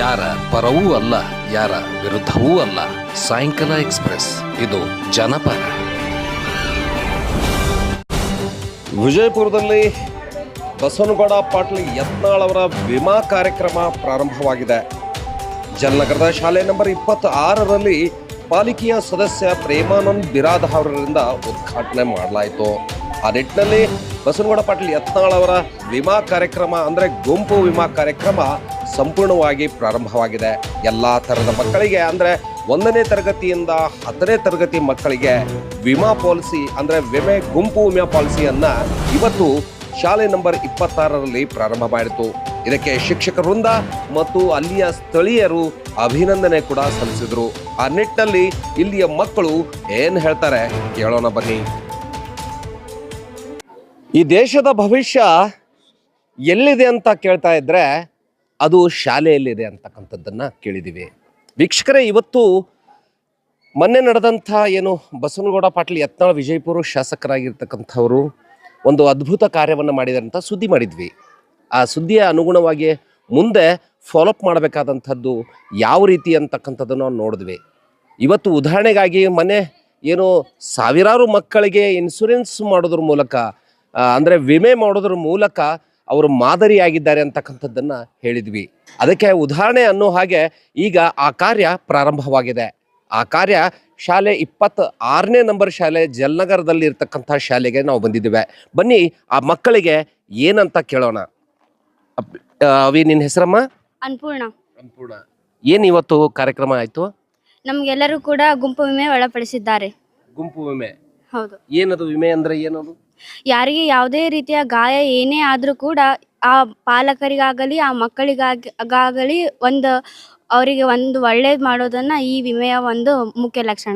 ಯಾರ ಪರವೂ ಅಲ್ಲ, ಯಾರ ವಿರುದ್ಧವೂ ಅಲ್ಲ. ಸಾಯಂಕಾಲ ಎಕ್ಸ್ಪ್ರೆಸ್, ಇದು ಜನಪರ. ವಿಜಯಪುರದಲ್ಲಿ ಬಸವನಗೌಡ ಪಾಟೀಲ್ ಯತ್ನಾಳ್ ಅವರ ವಿಮಾ ಕಾರ್ಯಕ್ರಮ ಪ್ರಾರಂಭವಾಗಿದೆ. ಜಲನಗರದ ಶಾಲೆ ನಂಬರ್ ಇಪ್ಪತ್ತ ಆರರಲ್ಲಿ ಪಾಲಿಕೆಯ ಸದಸ್ಯ ಪ್ರೇಮಾನಂದ್ ಬಿರಾದ್ ಅವರಿಂದ ಉದ್ಘಾಟನೆ ಮಾಡಲಾಯಿತು. ಆ ನಿಟ್ಟಿನಲ್ಲಿ ಬಸವನಗೌಡ ಪಾಟೀಲ್ ಯತ್ನಾಳ್ ಅವರ ವಿಮಾ ಕಾರ್ಯಕ್ರಮ ಅಂದರೆ ಗುಂಪು ವಿಮಾ ಕಾರ್ಯಕ್ರಮ ಸಂಪೂರ್ಣವಾಗಿ ಪ್ರಾರಂಭವಾಗಿದೆ. ಎಲ್ಲ ಥರದ ಮಕ್ಕಳಿಗೆ ಅಂದರೆ ಒಂದನೇ ತರಗತಿಯಿಂದ ಹತ್ತನೇ ತರಗತಿ ಮಕ್ಕಳಿಗೆ ವಿಮಾ ಪಾಲಿಸಿ ಅಂದರೆ ವಿಮೆ ಗುಂಪು ವಿಮಾ ಪಾಲಿಸಿಯನ್ನ ಇವತ್ತು ಶಾಲೆ ನಂಬರ್ ಇಪ್ಪತ್ತಾರರಲ್ಲಿ ಪ್ರಾರಂಭ ಮಾಡಿತು. ಇದಕ್ಕೆ ಶಿಕ್ಷಕ ವೃಂದ ಮತ್ತು ಅಲ್ಲಿಯ ಸ್ಥಳೀಯರು ಅಭಿನಂದನೆ ಕೂಡ ಸಲ್ಲಿಸಿದ್ರು. ಆ ನಿಟ್ಟಿನಲ್ಲಿ ಇಲ್ಲಿಯ ಮಕ್ಕಳು ಏನ್ ಹೇಳ್ತಾರೆ ಕೇಳೋಣ ಬನ್ನಿ. ಈ ದೇಶದ ಭವಿಷ್ಯ ಎಲ್ಲಿದೆ ಅಂತ ಕೇಳ್ತಾ ಇದ್ರೆ ಅದು ಶಾಲೆಯಲ್ಲಿದೆ ಅಂತಕ್ಕಂಥದ್ದನ್ನು ಕೇಳಿದ್ದೀವಿ ವೀಕ್ಷಕರೇ, ಇವತ್ತು ಮೊನ್ನೆ ನಡೆದಂಥ ಏನು ಬಸವನಗೌಡ ಪಾಟೀಲ್ ಯತ್ನಾಳ್ ವಿಜಯಪುರ ಶಾಸಕರಾಗಿರ್ತಕ್ಕಂಥವರು ಒಂದು ಅದ್ಭುತ ಕಾರ್ಯವನ್ನು ಮಾಡಿದಂಥ ಸುದ್ದಿ ಮಾಡಿದ್ವಿ. ಆ ಸುದ್ದಿಯ ಅನುಗುಣವಾಗಿ ಮುಂದೆ ಫಾಲೋಅಪ್ ಮಾಡಬೇಕಾದಂಥದ್ದು ಯಾವ ರೀತಿ ಅಂತಕ್ಕಂಥದ್ದನ್ನು ನಾವು ನೋಡಿದ್ವಿ. ಇವತ್ತು ಉದಾಹರಣೆಗಾಗಿ ಮನೆ ಏನು ಸಾವಿರಾರು ಮಕ್ಕಳಿಗೆ ಇನ್ಶೂರೆನ್ಸ್ ಮಾಡೋದ್ರ ಮೂಲಕ ಅಂದ್ರೆ ವಿಮೆ ಮಾಡೋದ್ರ ಮೂಲಕ ಅವರು ಮಾದರಿಯಾಗಿದ್ದಾರೆ ಅಂತಕ್ಕಂಥದ್ದನ್ನ ಹೇಳಿದ್ವಿ. ಅದಕ್ಕೆ ಉದಾಹರಣೆ ಅನ್ನೋ ಹಾಗೆ ಈಗ ಆ ಕಾರ್ಯ ಪ್ರಾರಂಭವಾಗಿದೆ. ಆ ಕಾರ್ಯ ಶಾಲೆ ಇಪ್ಪತ್ತ ಆರನೇ ನಂಬರ್ ಶಾಲೆ ಜಲ್ನಗರದಲ್ಲಿ ಇರ್ತಕ್ಕಂಥ ಶಾಲೆಗೆ ನಾವು ಬಂದಿದ್ದೇವೆ. ಬನ್ನಿ ಆ ಮಕ್ಕಳಿಗೆ ಏನಂತ ಕೇಳೋಣ. ಅವಿ ನಿನ್ನ ಹೆಸರಮ್ಮ? ಅನ್ಪೂರ್ಣ ಅನ್ಪೂರ್ಣ ಏನು ಇವತ್ತು ಕಾರ್ಯಕ್ರಮ ಆಯ್ತು? ನಮ್ಗೆಲ್ಲರೂ ಕೂಡ ಗುಂಪು ವಿಮೆ ಒಳಪಡಿಸಿದ್ದಾರೆ. ಗುಂಪು ವಿಮೆ. ಹೌದು. ಏನದು ವಿಮೆ ಅಂದ್ರೆ ಏನದು? ಯಾರಿಗೆ ಯಾವುದೇ ರೀತಿಯ ಗಾಯ ಏನೇ ಆದ್ರೂ ಕೂಡ ಆ ಪಾಲಕರಿಗಾಗಲಿ ಆ ಮಕ್ಕಳಿಗಾಗಲಿ ಒಂದು ಅವರಿಗೆ ಒಂದು ಒಳ್ಳೇದ್ ಮಾಡೋದನ್ನ ಈ ವಿಮೆಯ ಒಂದು ಮುಖ್ಯ ಲಕ್ಷಣ.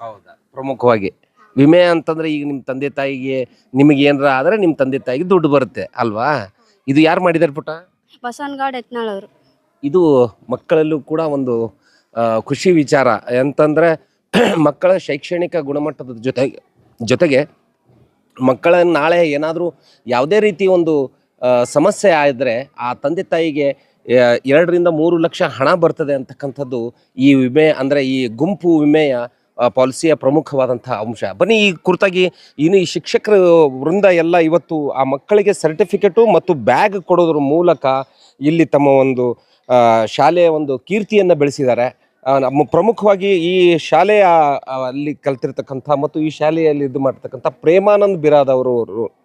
ಹೌದಾ? ಪ್ರಮುಖವಾಗಿ. ವಿಮೆ ಅಂತಂದ್ರೆ ಈಗ ನಿಮ್ಮ ತಂದೆ ತಾಯಿಗೆ ನಿಮಗೆ ಏನಾರ ಆದ್ರೆ ನಿಮ್ಮ ತಂದೆ ತಾಯಿಗೆ ದುಡ್ಡು ಬರುತ್ತೆ ಅಲ್ವಾ? ಇದು ಯಾರು ಮಾಡಿದಾರೆ ಪುಟ ಬಸವನಗೌಡ ಯತ್ನಾಳ್ ಅವರು. ಇದು ಮಕ್ಕಳಲ್ಲೂ ಕೂಡ ಒಂದು ಆ, ಖುಷಿ ವಿಚಾರ. ಎಂತಂದ್ರೆ ಮಕ್ಕಳ ಶೈಕ್ಷಣಿಕ ಗುಣಮಟ್ಟದ ಜೊತೆಗೆ ಜೊತೆಗೆ ಮಕ್ಕಳ ನಾಳೆ ಏನಾದರೂ ಯಾವುದೇ ರೀತಿ ಒಂದು ಸಮಸ್ಯೆ ಆದರೆ ಆ ತಂದೆ ತಾಯಿಗೆ ಎರಡರಿಂದ ಮೂರು ಲಕ್ಷ ಹಣ ಬರ್ತದೆ ಅಂತಕ್ಕಂಥದ್ದು ಈ ವಿಮೆ, ಅಂದರೆ ಈ ಗುಂಪು ವಿಮೆಯ ಪಾಲಿಸಿಯ ಪ್ರಮುಖವಾದಂಥ ಅಂಶ. ಬನ್ನಿ, ಈ ಕುರಿತಾಗಿ ಇನ್ನು ಈ ಶಿಕ್ಷಕರ ವೃಂದ ಎಲ್ಲ ಇವತ್ತು ಆ ಮಕ್ಕಳಿಗೆ ಸರ್ಟಿಫಿಕೇಟು ಮತ್ತು ಬ್ಯಾಗ್ ಕೊಡೋದ್ರ ಮೂಲಕ ಇಲ್ಲಿ ತಮ್ಮ ಒಂದು ಶಾಲೆಯ ಒಂದು ಕೀರ್ತಿಯನ್ನು ಬೆಳೆಸಿದ್ದಾರೆ. ನಮ್ಮ ಪ್ರಮುಖವಾಗಿ ಈ ಶಾಲೆಯ ಅಲ್ಲಿ ಕಲ್ತಿರ್ತಕ್ಕಂಥ ಮತ್ತು ಈ ಶಾಲೆಯಲ್ಲಿ ಇದು ಮಾಡ್ತಕ್ಕಂಥ ಪ್ರೇಮಾನಂದ್ ಬಿರಾದ್ ಅವರು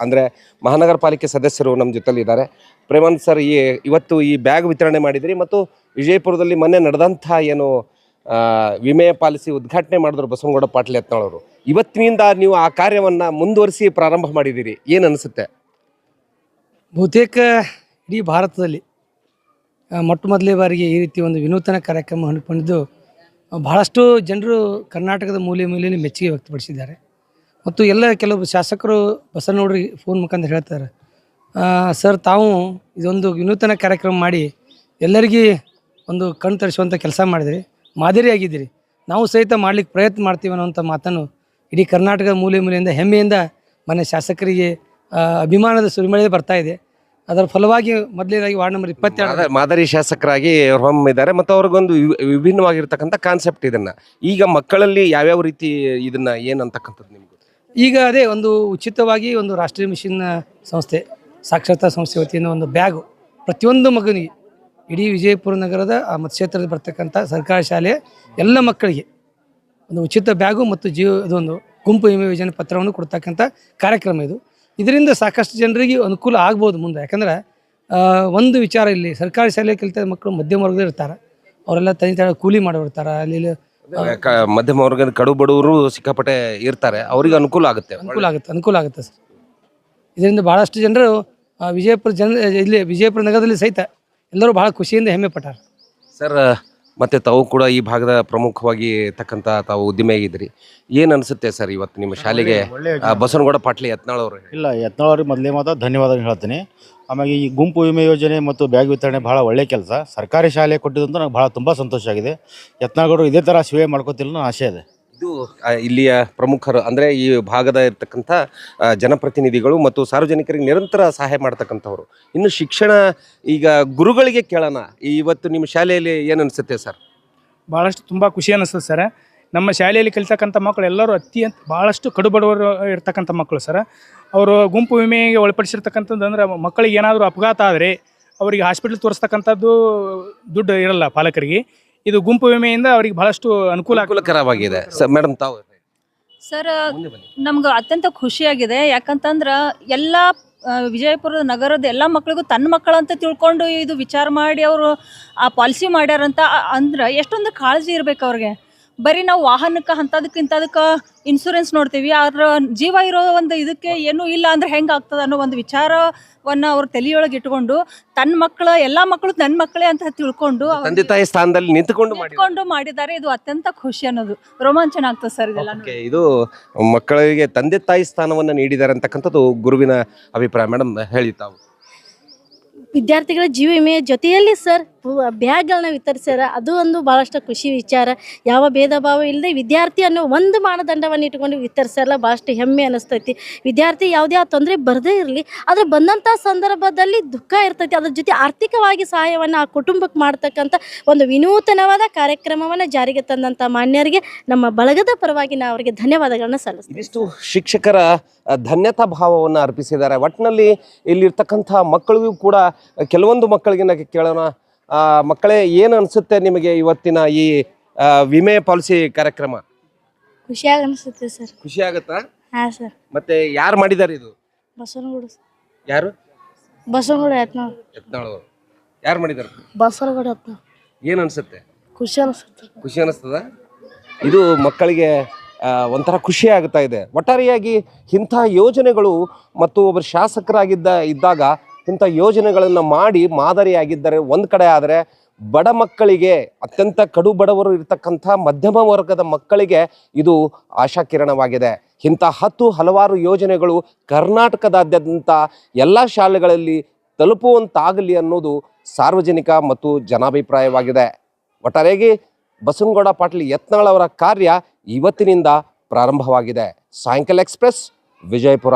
ಅಂದರೆ ಮಹಾನಗರ ಪಾಲಿಕೆ ಸದಸ್ಯರು ನಮ್ಮ ಜೊತೆಲಿದ್ದಾರೆ ಪ್ರೇಮಾನಂದ್ ಸರ್, ಈ ಇವತ್ತು ಈ ಬ್ಯಾಗ್ ವಿತರಣೆ ಮಾಡಿದ್ರಿ ಮತ್ತು ವಿಜಯಪುರದಲ್ಲಿ ಮೊನ್ನೆ ನಡೆದಂಥ ಏನು ವಿಮೆ ಪಾಲಿಸಿ ಉದ್ಘಾಟನೆ ಮಾಡಿದ್ರು ಬಸವನಗೌಡ ಪಾಟೀಲ್ ಯತ್ನಾಳವರು ಇವತ್ತಿನಿಂದ ನೀವು ಆ ಕಾರ್ಯವನ್ನು ಮುಂದುವರಿಸಿ ಪ್ರಾರಂಭ ಮಾಡಿದ್ದೀರಿ. ಏನು ಅನಿಸುತ್ತೆ? ಬಹುತೇಕ ಇಡೀ ಭಾರತದಲ್ಲಿ ಮೊಟ್ಟ ಮೊದಲೇ ಬಾರಿಗೆ ಈ ರೀತಿ ಒಂದು ವಿನೂತನ ಕಾರ್ಯಕ್ರಮ ಹಮ್ಮಿಕೊಂಡಿದ್ದು ಬಹಳಷ್ಟು ಜನರು ಕರ್ನಾಟಕದ ಮೂಲೆ ಮೂಲೆಯಲ್ಲಿ ಮೆಚ್ಚುಗೆ ವ್ಯಕ್ತಪಡಿಸಿದ್ದಾರೆ. ಮತ್ತು ಎಲ್ಲ ಕೆಲವು ಶಾಸಕರು ಬಸವನಗೌಡರಿಗೆ ಫೋನ್ ಮುಖಾಂತರ ಹೇಳ್ತಾರೆ ಸರ್, ತಾವು ಇದೊಂದು ವಿನೂತನ ಕಾರ್ಯಕ್ರಮ ಮಾಡಿ ಎಲ್ಲರಿಗೆ ಒಂದು ಕಣ್ ತರಿಸುವಂಥ ಕೆಲಸ ಮಾಡಿದಿರಿ, ಮಾದರಿಯಾಗಿದ್ದೀರಿ. ನಾವು ಸಹಿತ ಮಾಡ್ಲಿಕ್ಕೆ ಪ್ರಯತ್ನ ಮಾಡ್ತೀವಿ ಅನ್ನೋಂಥ ಮಾತನ್ನು ಇಡೀ ಕರ್ನಾಟಕದ ಮೂಲೆ ಮೂಲೆಯಿಂದ ಹೆಮ್ಮೆಯಿಂದ ಮನೆ ಶಾಸಕರಿಗೆ ಅಭಿಮಾನದ ಸುರಿಮಳೆ ಬರ್ತಾ ಇದೆ. ಅದರ ಫಲವಾಗಿ ಮೊದಲನೇದಾಗಿ ವಾರ್ಡ್ ನಂಬರ್ ಇಪ್ಪತ್ತೆರಡು. ಮಾದ- ಮಾದರಿ ಶಾಸಕರಾಗಿ ಹೊಮ್ಮಿದ್ದಾರೆ ಮತ್ತು ಅವ್ರಿಗೊಂದು ವಿಭಿನ್ನವಾಗಿರ್ತಕ್ಕಂಥ ಕಾನ್ಸೆಪ್ಟ್ ಇದನ್ನು. ಈಗ ಮಕ್ಕಳಲ್ಲಿ ಯಾವ್ಯಾವ ರೀತಿ ಇದನ್ನ ಏನಂತಕ್ಕಂಥದ್ದು ನಿಮ್ಗೆ ಈಗ ಅದೇ ಒಂದು ಉಚಿತವಾಗಿ ಒಂದು ರಾಷ್ಟ್ರೀಯ ಮಿಷನ್ ಸಂಸ್ಥೆ ಸಾಕ್ಷರತಾ ಸಂಸ್ಥೆ ವತಿಯಿಂದ ಒಂದು ಬ್ಯಾಗು ಪ್ರತಿಯೊಂದು ಮಗನಿಗೆ ಇಡೀ ವಿಜಯಪುರ ನಗರದ ಆ ಮತಕ್ಷೇತ್ರದಲ್ಲಿ ಬರ್ತಕ್ಕಂಥ ಸರ್ಕಾರಿ ಶಾಲೆಯ ಎಲ್ಲ ಮಕ್ಕಳಿಗೆ ಒಂದು ಉಚಿತ ಬ್ಯಾಗು ಮತ್ತು ಜೀವ ಇದೊಂದು ಗುಂಪು ವಿಮೆ ಯೋಜನೆ ಪತ್ರವನ್ನು ಕೊಡ್ತಕ್ಕಂಥ ಕಾರ್ಯಕ್ರಮ ಇದು. ಇದರಿಂದ ಸಾಕಷ್ಟು ಜನರಿಗೆ ಅನುಕೂಲ ಆಗ್ಬೋದು ಮುಂದೆ. ಯಾಕಂದ್ರೆ ಒಂದು ವಿಚಾರ ಇಲ್ಲಿ ಸರ್ಕಾರಿ ಶಾಲೆ ಕಲಿತ ಮಕ್ಕಳು ಮಧ್ಯಮ ವರ್ಗದ ಇರ್ತಾರೆ. ಅವರೆಲ್ಲ ತನಿ ತಾಯಿ ಕೂಲಿ ಮಾಡಿರ್ತಾರೆ ಅಲ್ಲಿ ಮಧ್ಯಮ ವರ್ಗದ ಕಡು ಬಡವರು ಸಿಕ್ಕಾಪಟ್ಟೆ ಇರ್ತಾರೆ. ಅವ್ರಿಗೆ ಅನುಕೂಲ ಆಗುತ್ತೆ. ಅನುಕೂಲ ಆಗುತ್ತೆ ಅನುಕೂಲ ಆಗುತ್ತೆ ಸರ್. ಇದರಿಂದ ಭಾಳಷ್ಟು ಜನರು ವಿಜಯಪುರ ಜನ ಇಲ್ಲಿ ವಿಜಯಪುರ ನಗರದಲ್ಲಿ ಸಹಿತ ಎಲ್ಲರೂ ಭಾಳ ಖುಷಿಯಿಂದ ಹೆಮ್ಮೆ ಪಟ್ಟಾರೆ. ಸರ್ ಮತ್ತೆ ತಾವು ಕೂಡ ಈ ಭಾಗದ ಪ್ರಮುಖವಾಗಿ ತಕ್ಕಂಥ ತಾವು ಉದ್ದಿಮೆ ಆಗಿದ್ರಿ ಏನ್ ಅನ್ಸುತ್ತೆ ಸರ್ ಇವತ್ತು ನಿಮ್ಮ ಶಾಲೆಗೆ? ಆ, ಬಸವನಗೌಡ ಪಾಟ್ಲಿ ಯತ್ನಾಳ್ ಅವರು ಇಲ್ಲ ಯತ್ನಾಳ್ ಮೊದಲೇ ಮಾತ್ರ ಧನ್ಯವಾದ ಹೇಳ್ತೀನಿ. ಆಮೇಲೆ ಈ ಗುಂಪು ವಿಮೆ ಯೋಜನೆ ಮತ್ತು ಬ್ಯಾಗ್ ವಿತರಣೆ ಭಾಳ ಒಳ್ಳೆ ಕೆಲಸ. ಸರ್ಕಾರಿ ಶಾಲೆ ಕೊಟ್ಟಿದ್ದಂತ ನನಗೆ ಭಾಳ ತುಂಬ ಸಂತೋಷ ಆಗಿದೆ. ಯತ್ನಾಳ್ಗೌಡರು ಇದೇ ಥರ ಸೇವೆ ಮಾಡ್ಕೋತಿಲ್ಲ ಆಶೆ ಇದೆ. ಇದು ಇಲ್ಲಿಯ ಪ್ರಮುಖರು, ಅಂದರೆ ಈ ಭಾಗದ ಇರತಕ್ಕಂಥ ಜನಪ್ರತಿನಿಧಿಗಳು ಮತ್ತು ಸಾರ್ವಜನಿಕರಿಗೆ ನಿರಂತರ ಸಹಾಯ ಮಾಡ್ತಕ್ಕಂಥವ್ರು. ಇನ್ನು ಶಿಕ್ಷಣ, ಈಗ ಗುರುಗಳಿಗೆ ಕೇಳೋಣ. ಇವತ್ತು ನಿಮ್ಮ ಶಾಲೆಯಲ್ಲಿ ಏನು ಅನಿಸುತ್ತೆ ಸರ್? ಭಾಳಷ್ಟು ತುಂಬ ಖುಷಿ ಅನಿಸ್ತದೆ ಸರ್. ನಮ್ಮ ಶಾಲೆಯಲ್ಲಿ ಕಲಿತಕ್ಕಂಥ ಮಕ್ಕಳು ಎಲ್ಲರೂ ಅತ್ಯಂತ ಭಾಳಷ್ಟು ಕಡುಬಡವರು ಇರ್ತಕ್ಕಂಥ ಮಕ್ಕಳು ಸರ್. ಅವರು ಗುಂಪು ವಿಮೆಗೆ ಒಳಪಡಿಸಿರ್ತಕ್ಕಂಥದ್ದು ಅಂದ್ರೆ ಮಕ್ಕಳಿಗೆ ಏನಾದರೂ ಅಪಘಾತ ಆದರೆ, ಅವರಿಗೆ ಹಾಸ್ಪಿಟ್ಲ್ ತೋರಿಸ್ತಕ್ಕಂಥದ್ದು ದುಡ್ಡು ಇರಲ್ಲ ಪಾಲಕರಿಗೆ. ಇದು ಗುಂಪು ವಿಮೆಯಿಂದ ಅವರಿಗೆ ಬಹಳಷ್ಟು ಅನುಕೂಲ ಅನುಕೂಲಕರವಾಗಿದೆ. ಸರ್ ಮೇಡಮ್ ತಾವು ಸರ್ ಮುಂದೆ ಬನ್ನಿ. ನಮ್ಗೆ ಅತ್ಯಂತ ಖುಷಿಯಾಗಿದೆ. ಯಾಕಂತಂದ್ರೆ ಎಲ್ಲ ಆ, ವಿಜಯಪುರದ ನಗರದ ಎಲ್ಲ ಮಕ್ಕಳಿಗೂ ತನ್ನ ಮಕ್ಕಳಂತ ತಿಳ್ಕೊಂಡು ಇದು ವಿಚಾರ ಮಾಡಿ ಅವರು ಆ ಪಾಲಿಸಿ ಮಾಡ್ಯಾರಂತ ಆ- ಅಂದ್ರೆ ಎಷ್ಟೊಂದು ಕಾಳಜಿ ಇರ್ಬೇಕು ಅವ್ರಿಗೆ. ಬರೀ ನಾವು ವಾಹನಕ್ಕೆ ಅಂಥದಕ್ಕೆ ಇಂಥದಕ್ಕೆ ಇನ್ಶೂರೆನ್ಸ್ ನೋಡ್ತೀವಿ. ಆದ್ರೆ ಜೀವ ಇರೋ ಒಂದು ಇದಕ್ಕೆ ಏನು ಇಲ್ಲ ಅಂದ್ರೆ ಹೆಂಗೆ ಆಗ್ತದೆ ಅನ್ನೋ ಒಂದು ವಿಚಾರವನ್ನು ಅವ್ರ ತಲೆಯೊಳಗೆ ಇಟ್ಕೊಂಡು ತನ್ನ ಮಕ್ಕಳು ಎಲ್ಲ ಮಕ್ಕಳು ನನ್ನ ಮಕ್ಕಳೇ ಅಂತ ತಿಳ್ಕೊಂಡು ತಂದೆ ತಾಯಿ ಸ್ಥಾನದಲ್ಲಿ ನಿಂತ್ಕೊಂಡು ನಿಂತ್ಕೊಂಡು ಮಾಡಿದ್ದಾರೆ. ಇದು ಅತ್ಯಂತ ಖುಷಿ ಅನ್ನೋದು. ರೋಮಾಂಚನ ಆಗ್ತದೆ ಸರ್ ಇದೆಲ್ಲ ನೋಡಿ. ಇದು ಮಕ್ಕಳಿಗೆ ತಂದೆ ತಾಯಿ ಸ್ಥಾನವನ್ನು ನೀಡಿದ್ದಾರೆ ಅಂತಕ್ಕಂಥದ್ದು ಗುರುವಿನ ಅಭಿಪ್ರಾಯ ಮೇಡಮ್ ಹೇಳಿ ತಾವು. ವಿದ್ಯಾರ್ಥಿಗಳ ಜೀವ ವಿಮೆಯ ಜೊತೆಯಲ್ಲಿ ಸರ್ ಬ್ಯಾಗ್ಗಳನ್ನ ವಿತರಿಸ್ಯಾರ. ಅದು ಒಂದು ಭಾಳಷ್ಟು ಖುಷಿ ವಿಚಾರ. ಯಾವ ಭೇದ ಭಾವ ಇಲ್ಲದೆ ವಿದ್ಯಾರ್ಥಿ ಅನ್ನೋ ಒಂದು ಮಾನದಂಡವನ್ನು ಇಟ್ಕೊಂಡು ವಿತರಿಸಲ್ಲ ಭಾಳಷ್ಟು ಹೆಮ್ಮೆ ಅನಿಸ್ತೈತಿ. ವಿದ್ಯಾರ್ಥಿ ಯಾವುದೇ ಆ ತೊಂದರೆ ಬರದೇ ಇರಲಿ, ಆದರೆ ಬಂದಂಥ ಸಂದರ್ಭದಲ್ಲಿ ದುಃಖ ಇರ್ತೈತಿ. ಅದ್ರ ಜೊತೆ ಆರ್ಥಿಕವಾಗಿ ಸಹಾಯವನ್ನು ಆ ಕುಟುಂಬಕ್ಕೆ ಮಾಡ್ತಕ್ಕಂಥ ಒಂದು ವಿನೂತನವಾದ ಕಾರ್ಯಕ್ರಮವನ್ನು ಜಾರಿಗೆ ತಂದಂಥ ಮಾನ್ಯರಿಗೆ ನಮ್ಮ ಬಳಗದ ಪರವಾಗಿ ನಾವು ಅವರಿಗೆ ಧನ್ಯವಾದಗಳನ್ನು ಸಲ್ಲಿಸ್ತೀವಿ ಇಷ್ಟು ಶಿಕ್ಷಕರ ಧನ್ಯತಾ ಭಾವವನ್ನು ಅರ್ಪಿಸಿದ್ದಾರೆ. ಒಟ್ಟಿನಲ್ಲಿ ಇಲ್ಲಿರ್ತಕ್ಕಂಥ ಮಕ್ಕಳಿಗೂ ಕೂಡ, ಕೆಲವೊಂದು ಮಕ್ಕಳಿಗೆ ಕೇಳೋಣ. ಮಕ್ಕಳೇ ಏನು ಅನಿಸುತ್ತೆ ನಿಮಗೆ ಇವತ್ತಿನ ಈ ವಿಮೆ ಪಾಲಿಸಿ ಕಾರ್ಯಕ್ರಮ? ಖುಷಿಯಾಗಿ ಅನಿಸುತ್ತೆ ಸರ್. ಖುಷಿ ಆಗುತ್ತಾ ಹಾಂ ಸರ್. ಮತ್ತೆ ಯಾರು ಮಾಡಿದ್ದಾರೆ ಇದು? ಬಸವನಗುಡಿ ಯಾರು? ಬಸವನಗುಡಿ ಯತ್ನಾಳ್. ಯತ್ನಾಳ್. ಯಾರು ಮಾಡಿದ್ದಾರೆ? ಬಸವನಗುಡಿ ಯತ್ನಾಳ್. ಏನು ಅನಿಸುತ್ತೆ? ಖುಷಿ ಅನಿಸುತ್ತೆ ಖುಷಿ ಅನಿಸ್ತದ? ಇದು ಮಕ್ಕಳಿಗೆ ಆ, ಒಂಥರ ಖುಷಿ ಆಗ್ತಾ ಇದೆ. ಒಟ್ಟಾರೆಯಾಗಿ ಇಂಥ ಯೋಜನೆಗಳು ಮತ್ತು ಒಬ್ಬರು ಶಾಸಕರಾಗಿದ್ದ ಇದ್ದಾಗ ಇಂಥ ಯೋಜನೆಗಳನ್ನು ಮಾಡಿ ಮಾದರಿಯಾಗಿದ್ದರೆ, ಒಂದು ಕಡೆ ಆದರೆ ಬಡ ಮಕ್ಕಳಿಗೆ, ಅತ್ಯಂತ ಕಡು ಬಡವರು ಇರತಕ್ಕಂಥ ಮಧ್ಯಮ ವರ್ಗದ ಮಕ್ಕಳಿಗೆ ಇದು ಆಶಾಕಿರಣವಾಗಿದೆ ಇಂಥ ಹತ್ತು ಹಲವಾರು ಯೋಜನೆಗಳು ಕರ್ನಾಟಕದಾದ್ಯಂತ ಎಲ್ಲ ಶಾಲೆಗಳಲ್ಲಿ ತಲುಪುವಂತಾಗಲಿ ಅನ್ನೋದು ಸಾರ್ವಜನಿಕ ಮತ್ತು ಜನಾಭಿಪ್ರಾಯವಾಗಿದೆ. ಒಟ್ಟಾರೆಯಾಗಿ ಬಸವನಗೌಡ ಪಾಟೀಲ್ ಯತ್ನಾಳ್ ಅವರ ಕಾರ್ಯ ಇವತ್ತಿನಿಂದ ಪ್ರಾರಂಭವಾಗಿದೆ. ಸಾಯಂಕಾಲ ಎಕ್ಸ್ಪ್ರೆಸ್, ವಿಜಯಪುರ.